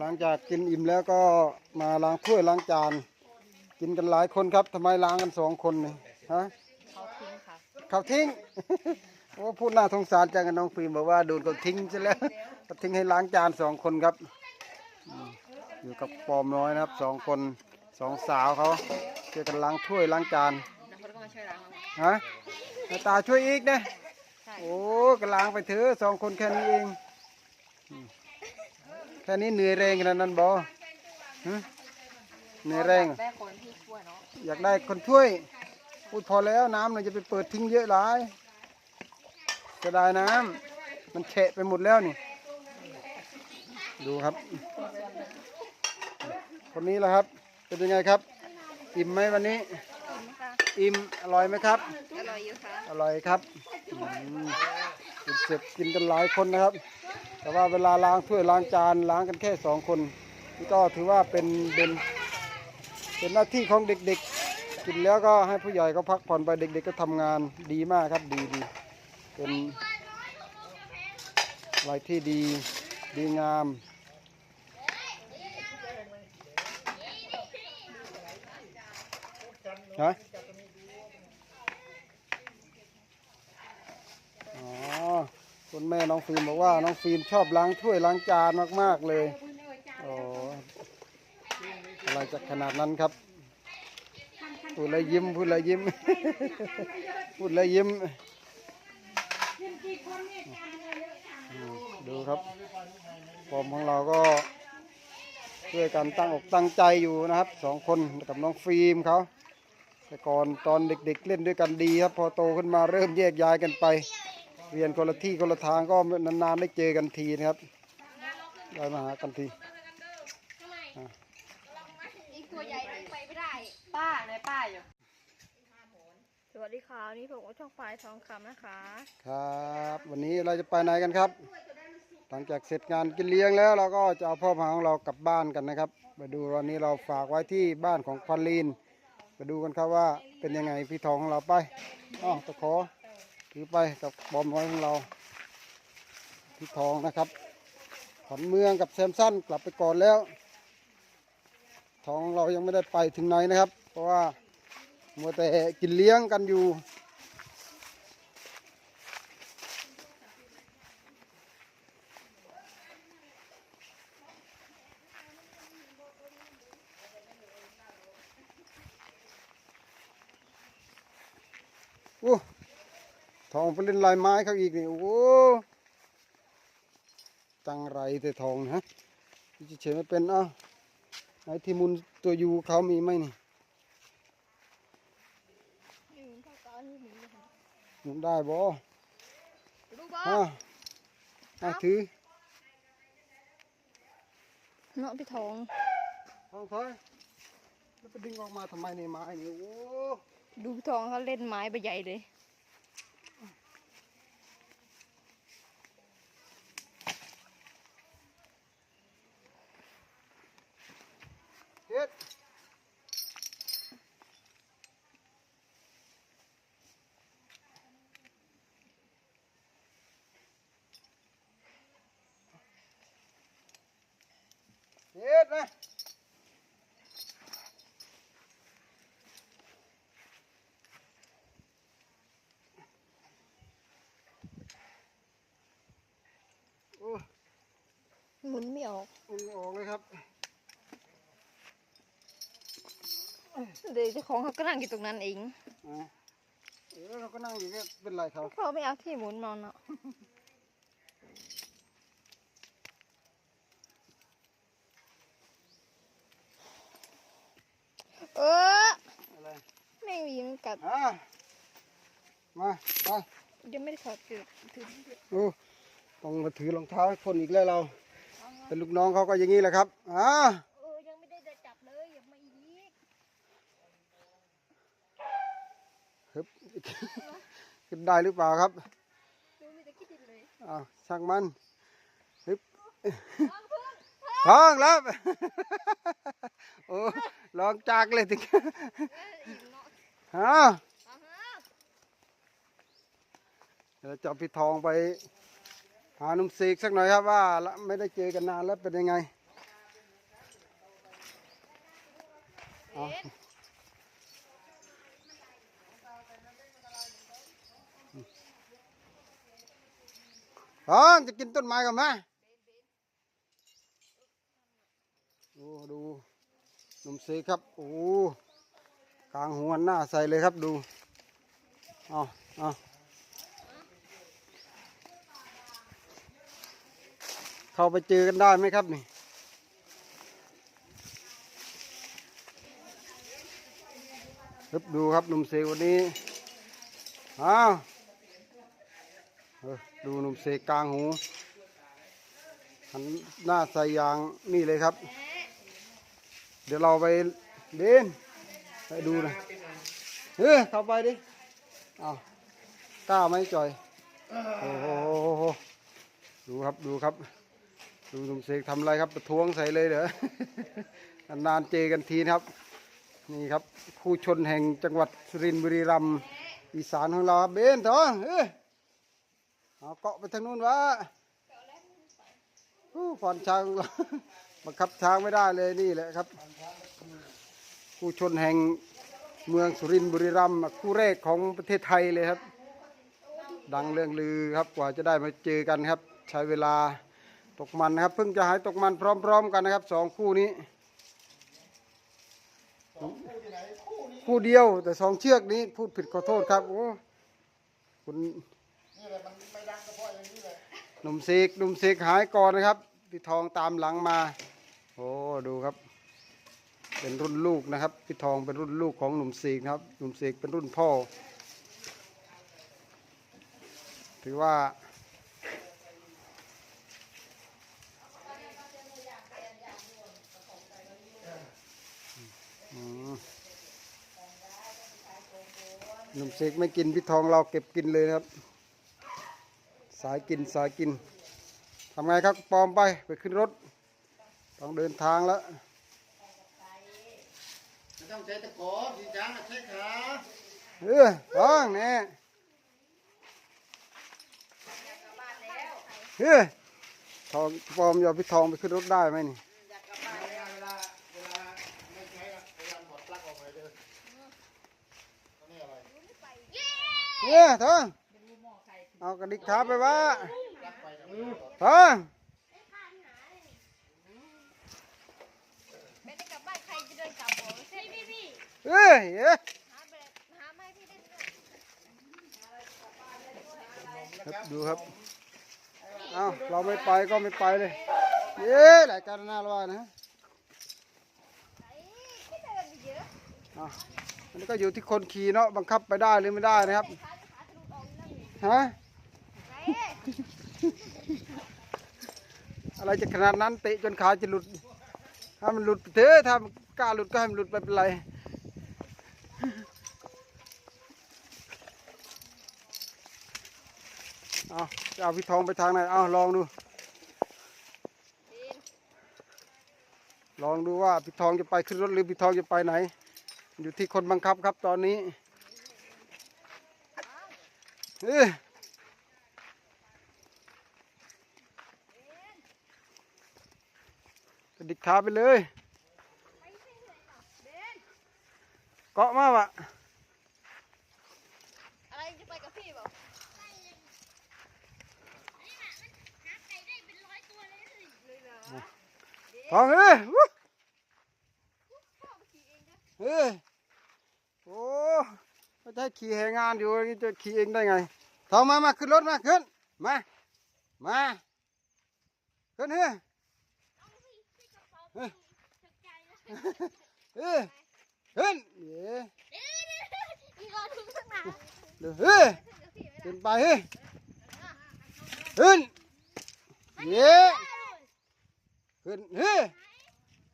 หลังจากกินอิ่มแล้วก็มาล้างถ้วยล้างจาน กินกันหลายคนครับทำไมล้างกันสองคนนี่ฮะเขาทิ้งค่ะเขาทิ้งโอ้พูดน่าสงสารจังกับน้องฟิล์มบอกว่าโดนเขาทิ้งใช่แล้วเขาทิ้งให้ล้างจานสองคนครับอืมอยู่กับปอมน้อยนะครับสองคนสองสาวเขาช่วยกันล้างถ้วยล้างจานแล้วเขาก็มาช่วยล้างเราฮะให้ตาช่วยอีกนะใช่โอ้ก็ล้างไปเถอะสองคนแค่นี้เองอืม แค่นี้เหนื่อยแรงขนาดนั้นบอหึเหนื่อยแรง ได้คนที่ช่วยเนาะอยากได้คนช่วยพูดพอแล้วน้ำเราจะไปเปิดทิ้งเยอะหลายจะได้น้ำมันเฉะไปหมดแล้วนี่ ดูครับ คนนี้แหละครับ เป็นยังไงครับ อิ่มไหมวันนี้ อิ่มอร่อยไหมครับ อร่อยอยู่ค่ะ อร่อยครับอืมกินเสร็จกินกันหลายคนนะครับ แต่ว่าเวลาล้างถ้วยล้างจานล้างกันแค่สองคนนี่ก็ถือว่าเป็นเป็นเป็นหน้าที่ของเด็กๆ กินแล้วก็ให้ผู้ใหญ่ก็พักผ่อนไปเด็กๆก็ทำงานดีมากครับดีดีเป็นอะไรที่ดีดีงามฮะ อ๋อ คุณแม่น้องฟิล์มบอกว่าน้องฟิล์มชอบล้างถ้วยล้างจานมากๆเลยโอ้อะไรจะขนาดนั้นครับพูดแล้วยิ้มพูดแล้วยิ้มพูดแล้วยิ้มอืมดูครับผมของเราก็ช่วยกันตั้งอกตั้งใจอยู่นะครับสองคนกับน้องฟิล์มเขาแต่ก่อนตอนเด็กๆเล่นด้วยกันดีครับพอโตขึ้นมาเริ่มแยกย้ายกันไป เรียนคนละที่คนละทางก็นานๆได้เจอกันทีนะครับ ได้มาหากันทีอีกตัวใหญ่ลงไปไม่ได้ ป้าในป้าอยู่สวัสดีค่ะวันนี้ผมก็ช่องฝ่ายทองคำนะคะ ครับ วันนี้เราจะไปไหนกันครับ หลังจากเสร็จงานกินเลี้ยงแล้วเราก็จะเอาพ่อพาของเรากลับบ้านกันนะครับไปดูวันนี้เราฝากไว้ที่บ้านของควันลีนไปดูกันครับว่าเป็นยังไงพี่ทองของเราไปอ๋อตะขอ ถือไปกับบอมน้อยของเราพี่ทองนะครับขวัญเมืองกับแซมสันกลับไปก่อนแล้ว ทองเรายังไม่ได้ไปถึงไหนนะครับ เพราะว่ามัวแต่กินเลี้ยงกันอยู่โอ้ ทองไปเล่นลายไม้เขาอีกนี่โอ้จังไรแต่ทองนะที่เฉยๆไม่เป็นเอ้าไหนที่มุนตัวยูเขามีไหมนี่หมุนได้บ่ดูบอฮะอะถือเนาะพี่ทองทองถอยแล้วไปดึงออกมาทำไมในไม้นี่โอ้ดูพี่ทองเขาเล่นไม้ใบใหญ่เลย เฮ็ดเฮ็ดนะโอ้หมุนไม่ออก มันไม่ออกเลยครับ เดี๋ยวเจ้าของเขาก็นั่งอยู่ตรงนั้นเองอะเออเราก็นั่งอยู่เนี่ยเป็นไรเขาเขาไม่เอาที่หมุนมาเนาะเอออะไรแม่งวีมันกัดอะมาไปยังไม่ได้ถอดเกือบถือโอ้ต้องมาถือรองเท้าให้คนอีกแล้วเรา เป็นลูกน้องเขาก็อย่างนี้แหละครับอ่า กินได้หรือเปล่าครับเอาช่างมันฮึบท้องแล้วโอ้ลองจากเลยถึงฮะเราจะบพี่ทองไปหาหนุ่มซีกสักหน่อยครับว่าไม่ได้เจอกันนานแล้วเป็นยังไง อ๋อจะกินต้นไม้กันไหมดูดูหนุ่มเสกครับ โอ้กลางหัวหน้าใส่เลยครับดูเอาเอาเข้าไปเจอกันได้ไหมครับนี่ครับดูครับหนุ่มเสกวันนี้อ้าวเออ ดูหนุ่มเสกกลางหูหันหน้าใส่ยางนี่เลยครับ เดี๋ยวเราไปเดินไปดูหนะเฮ้ยเข้าไปดิเอากล้าไหมจอยโอ้โหดูครับดูครับ ดูหนุ่มเสกทำอะไรครับประท้วงใส่เลยเหรอนานๆเจกันทีนะครับ นี่ครับ ผู้ชนแห่งจังหวัดสุรินทร์บุรีรัมย์อีสานของเราเบนทองเอ้ย เอาเกาะไปทางนู้นวะผู้ผ่อนช้างบังคับช้างไม่ได้เลยนี่แหละครับผู้ชนแห่งเมืองสุรินทร์บุรีรัมย์คู่แรกของประเทศไทยเลยครับ ดังเรื่องลือครับกว่าจะได้มาเจอกันครับ ใช้เวลาตกมันนะครับ เพิ่งจะหายตกมันพร้อม ๆ กันนะครับสองคู่นี้ คู่เดียวแต่สองเชือกนี้พูดผิดขอโทษครับโอ้คุณ หนุ่มเสกหนุ่มเสกหายก่อนนะครับพี่ทองตามหลังมา โอ้ดูครับ เป็นรุ่นลูกนะครับพี่ทองเป็นรุ่นลูกของหนุ่มเสกนะครับหนุ่มเสกเป็นรุ่นพ่อ ถือว่าหนุ่มเสกไม่กินพี่ทองเราเก็บกินเลยครับ สายกินสายกินทำไงครับปลอมไปไปขึ้นรถ ต้องเดินทางแล้วไม่ต้องใช้ตะขอสีช้างใช้ขาเออท้องแน่เฮ้ยทองปลอมอย่าพี่ทองไปขึ้นรถได้ไหมนี่เวลาเวลาเวลาไม่ใช้อะพยายามถอดปลั๊กออกไปเลยอันนี้อะไรเฮ้ยทอง เอากระดิกขาไปวะปลั๊กไปกับมือถอดทองไม่ได้กลับบ้านใครจะเดินกลับบอกใช่พี่พี่เฮ้ยเอ้ยหาแบบหาไม่พี่ได้ด้วยครับดูครับ เอาเราไม่ไปก็ไม่ไปเลย เย้หลายการหน้าร้อนนะไอ้ที่เดินเยอะเอาอันนี้ก็อยู่ที่คนขี่เนาะบังคับไปได้หรือไม่ได้นะครับขาขาทะลุออกนั่งอยู่ฮะไหน อะไรจะขนาดนั้นเตะจนขาจะหลุด ถ้ามันหลุดเถอะถ้ากล้าหลุดก็ให้มันหลุดไปเป็นไรเอาจะเอาพี่ทองไปทางไหนเอาลองดู ลองดูว่าพี่ทองจะไปขึ้นรถหรือพี่ทองจะไปไหน อยู่ที่คนบังคับครับตอนนี้เอ้ย กระดิกขาไปเลย เกาะมาวะอะไรจะไปกับพี่เปล่าทองเอ้ยวู้เอ้ย โอ้ไม่ใช่ขี่แหงานอยู่นี่จะขี่เองได้ไงทองมา มาขึ้นรถมาขึ้น มา มา ขึ้นเฮ้ยเฮ้ย เฮ้ยขึ้นเย้อีกรอบนึงข้างหลังเดี๋ยวเฮ้ยขึ้นไปเฮ้ยขึ้นเย้ขึ้นเฮ้ย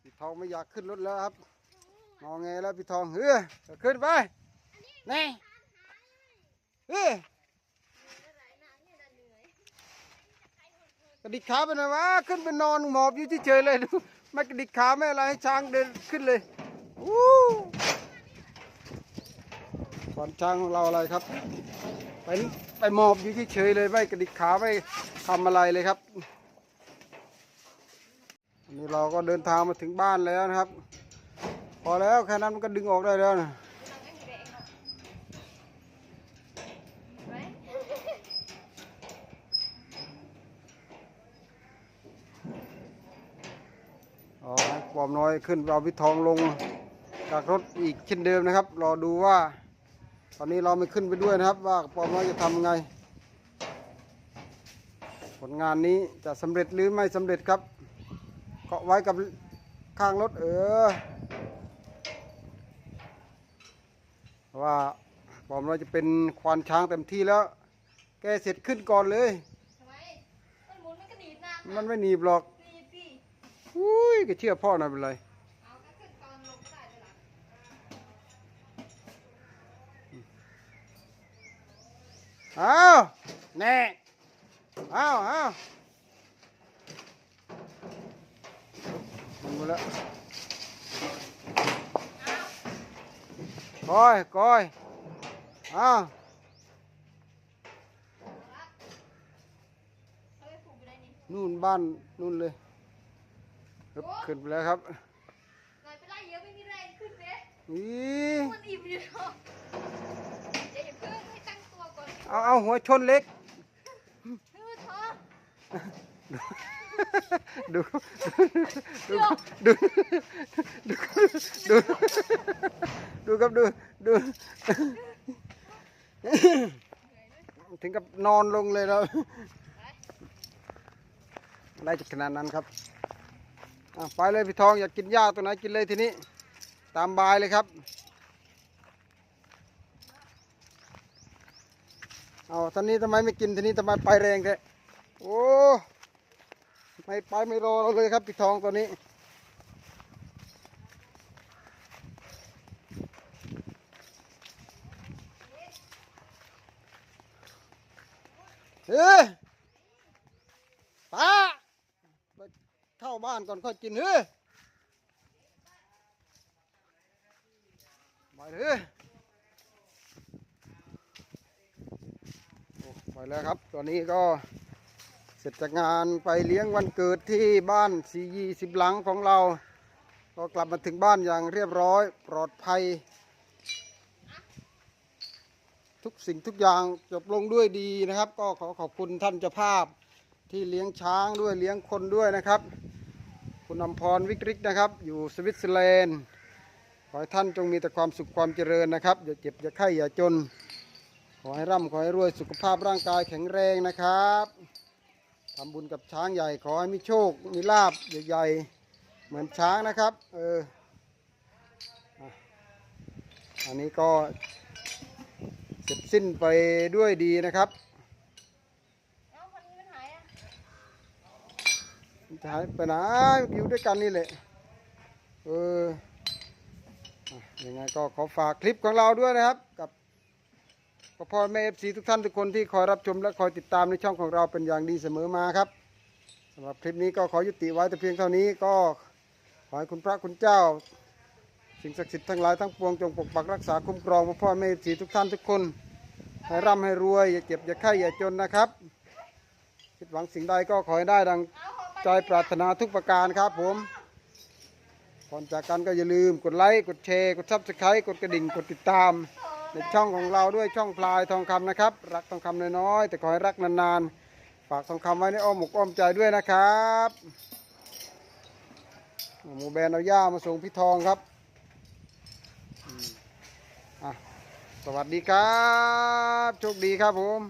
พี่ทองไม่อยากขึ้นรถแล้วครับงอแงแล้วพี่ทองเฮ้ยขึ้นไปนี่เฮ้ย ระดิกขาไปหน่อยวะขึ้นไปนอนหมอบอยู่เฉยๆเลยดูไม่กระดิกขาไม่อะไรให้ช้างเดินขึ้นเลยวู้ขอนช้างของเราอะไรครับไปไปหมอบอยู่เฉยๆเลยไม่กระดิกขาไม่ทำอะไรเลยครับวันนี้เราก็เดินทางมาถึงบ้านแล้วนะครับ พอแล้วแค่นั้นมันก็ดึงออกได้แล้วนะ เราไม่มีแรงหรอกไหม อ๋อปอมน้อยขึ้นเอาพิทองลงจากรถอีกเช่นเดิมนะครับ รอดูว่า ตอนนี้เราไม่ขึ้นไปด้วยนะครับ ว่าปอมน้อยจะทำไง ผลงานนี้จะสำเร็จหรือไม่สำเร็จครับเกาะไว้กับข้างรถเออ ว่าปอมน้อยจะเป็นควานช้างเต็มที่แล้ว แกเสร็จขึ้นก่อนเลยทำไมมันหมุนมันก็หนีบหน้ามันไม่หนีบหรอกหนีบสิ อุ้ยก็เชื่อพ่อหน่อยเป็นไรเอาก็ขึ้นตอนลงก็ได้เอาวแน่อ้าวอ้ามันหมดแล้วก้อยก้อยเอานู่นบ้านนู่นเลย ครับขึ้นไปแล้วครับหน่อยไปไล่เยอะไม่มีแรงขึ้นเด้อีมันอิ่มอยู่เนาะเดี๋ยวอย่าเพิ่งให้ตั้งตัวก่อนเอาเอาหัวชนเล็กเออเธอดูดูดูดูดูดูครับดูดูถึงกับนอนลงเลยแล้วอะไรจะขนาดนั้นครับอะ ไปเลยพี่ทองอยากกินหญ้าตัวไหนกินเลยทีนี้ ตามบายเลยครับ เอาท่านนี้ทำไมไม่กินทีนี้ทำไมไปแรงแท้โอ้ไม่ไปไม่รอเราเลยครับพี่ทองตัวนี้ เฮ้ยป้าไปเข้านก่อนค่อยกินเฮ้ยไปเถอะโอ้ไปแล้วครับ ตอนนี้ก็เสร็จจากงานไปเลี้ยงวันเกิดที่บ้านสี่ยี่สิบหลังของเรา ก็กลับมาถึงบ้านอย่างเรียบร้อย ปลอดภัย ทุกสิ่งทุกอย่างจบลงด้วยดีนะครับ ก็ขอขอบคุณท่านเจ้าภาพที่เลี้ยงช้างด้วยเลี้ยงคนด้วยนะครับ คุณอมพรวิกฤตนะครับ อยู่สวิตเซอร์แลนด์ ขอให้ท่านจงมีแต่ความสุขความเจริญนะครับ อย่าเจ็บอย่าไข้อย่าจน ขอให้ร่ำขอให้รวยสุขภาพร่างกายแข็งแรงนะครับทำบุญกับช้างใหญ่ ขอให้มีโชค มีลาบใหญ่ๆ เหมือนช้างนะครับ เออ อันนี้ก็เสร็จสิ้นไปด้วยดีนะครับ เอ้าคนนี้มันหายอะ จะ หายไปไหนอยู่ด้วยกันนี่แหละ เออยังไงก็ขอฝากคลิปของเราด้วยนะครับ กับพ่อพ่อแม่เอฟซีทุกท่านทุกคนที่คอยรับชมและคอยติดตามในช่องของเราเป็นอย่างดีเสมอมาครับสำหรับคลิปนี้ก็ขอยุติไว้แต่เพียงเท่านี้ก็ขอให้คุณพระคุณเจ้า สิ่งศักดิ์สิทธิ์ทั้งหลายทั้งปวงจงปกปักรักษาคุ้มครองพ่อพ่อแม่เอฟซีทุกท่านทุกคนให้ร่ำให้รวยอย่าเจ็บอย่าไข้อย่าจนนะครับ คิดหวังสิ่งใดก็ขอให้ได้ดัง ใจปรารถนาทุกประการครับผมก่อนจากกันก็อย่าลืมกดไลค์กดแชร์กดซับสไครต์กดกระดิ่งกดติดตาม ในช่องของเราด้วยช่องพลายทองคำนะครับ รักทองคำน้อยๆแต่ขอให้รักนานๆ ฝากทองคำไว้ในอ้อมอกอ้อมใจด้วยนะครับหมูแบนเอาย่ามาส่งพี่ทองครับสวัสดีครับ โชคดีครับผม